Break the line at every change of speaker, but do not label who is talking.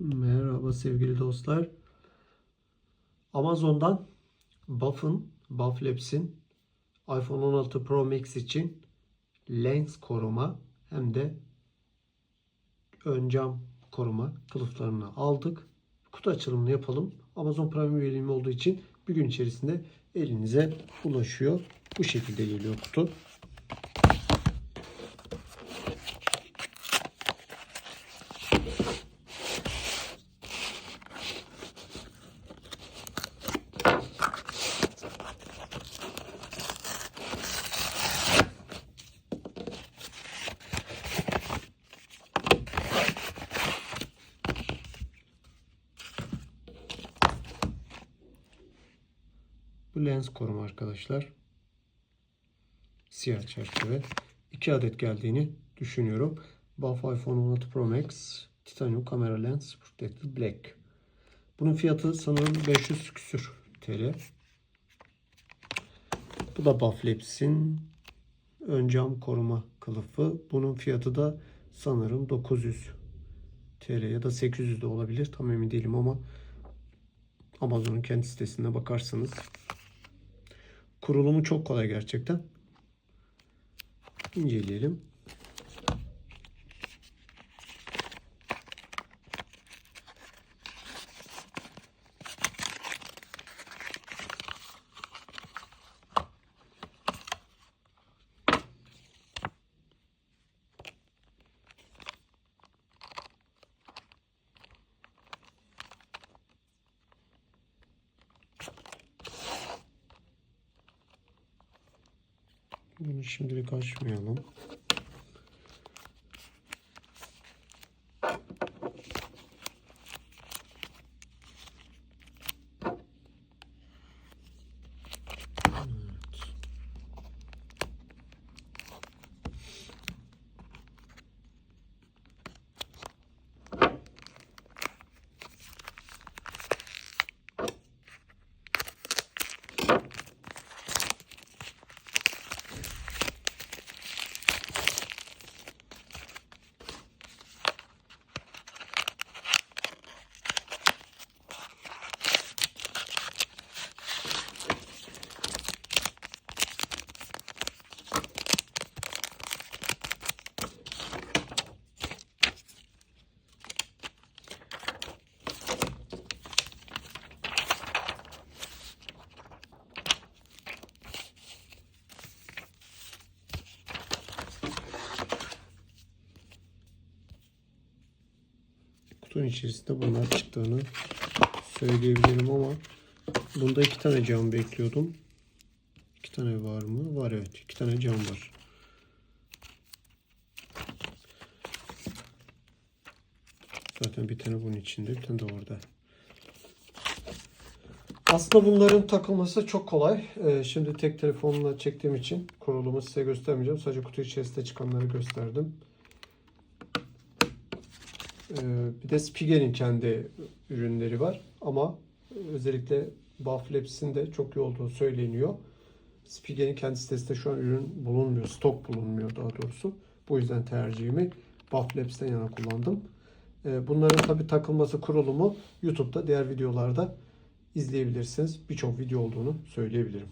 Merhaba sevgili dostlar. Amazon'dan Buff'ın, Buff Labs'in iPhone 16 Pro Max için lens koruma hem de ön cam koruma kılıflarını aldık. Kutu açılımını yapalım. Amazon Prime üyeliğim olduğu için bir gün içerisinde elinize ulaşıyor. Bu şekilde geliyor kutu. Lens koruma arkadaşlar. Siyah çerçeve. 2 adet geldiğini düşünüyorum. Buff iPhone 16 Pro Max Titanium Camera Lens Protected Black. Bunun fiyatı sanırım 500 küsür TL. Bu da Buff Labs'in ön cam koruma kılıfı. Bunun fiyatı da sanırım 900 TL ya da 800 de olabilir. Tam emin değilim ama Amazon'un kendi sitesine bakarsanız kurulumu çok kolay gerçekten. İnceleyelim. Bunu şimdilik açmayalım. Kutunun içerisinde bunlar çıktığını söyleyebilirim ama bunda iki tane cam bekliyordum. İki tane var mı? Var evet. iki tane cam var. Zaten bir tane bunun içinde, bir tane de orada. Aslında bunların takılması çok kolay. Ee, şimdi tek telefonla çektiğim için kurulumu size göstermeyeceğim. Sadece kutu içerisinde çıkanları gösterdim. Ee, bir de Spigel'in kendi ürünleri var ama özellikle Buff Labs'in de çok iyi olduğu söyleniyor. Spigel'in kendi sitesinde şu an ürün bulunmuyor, stok bulunmuyor daha doğrusu. Bu yüzden tercihimi Buff Labs'ten yana kullandım. Ee, Bunların tabi takılması kurulumu YouTube'da diğer videolarda izleyebilirsiniz. Birçok video olduğunu söyleyebilirim.